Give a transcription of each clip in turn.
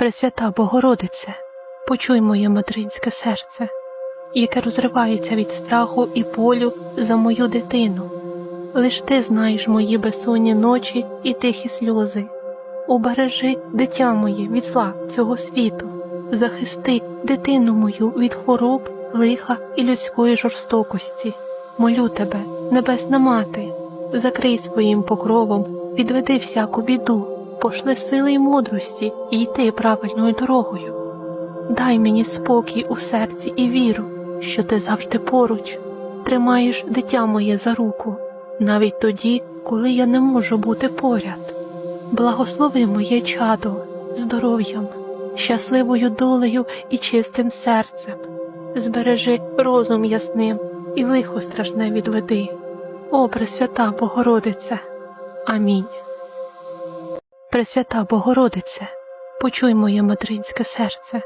Пресвята Богородице, почуй моє материнське серце, яке розривається від страху і болю за мою дитину. Лиш ти знаєш мої безсонні ночі і тихі сльози. Убережи дитя моє від зла цього світу, захисти дитину мою від хвороб, лиха і людської жорстокості. Молю тебе, небесна мати, закрий своїм покровом, відведи всяку біду, пошли сили й мудрості йти правильною дорогою. Дай мені спокій у серці і віру, що ти завжди поруч, тримаєш дитя моє за руку, навіть тоді, коли я не можу бути поряд. Благослови моє чадо здоров'ям, щасливою долею і чистим серцем. Збережи розум ясним і лихо страшне відведи. О, Пресвята Богородице. Амінь. Пресвята Богородице, почуй моє материнське серце,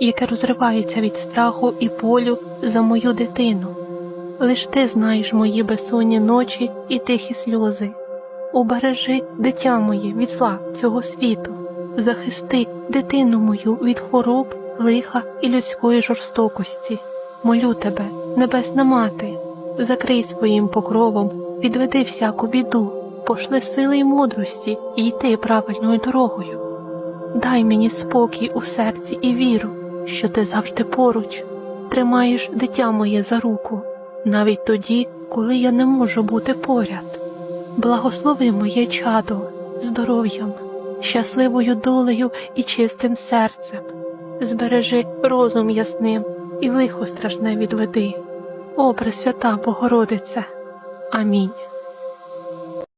яке розривається від страху і болю за мою дитину. Лиш ти знаєш мої безсонні ночі і тихі сльози. Убережи дитя моє від зла цього світу, захисти дитину мою від хвороб, лиха і людської жорстокості. Молю тебе, небесна мати, закрий своїм покровом, відведи всяку біду, пошли сили й мудрості і йти правильною дорогою. Дай мені спокій у серці і віру, що ти завжди поруч, тримаєш дитя моє за руку, навіть тоді, коли я не можу бути поряд. Благослови моє чадо здоров'ям, щасливою долею і чистим серцем. Збережи розум ясним і лихо страшне відведи. О, Пресвята Богородице. Амінь.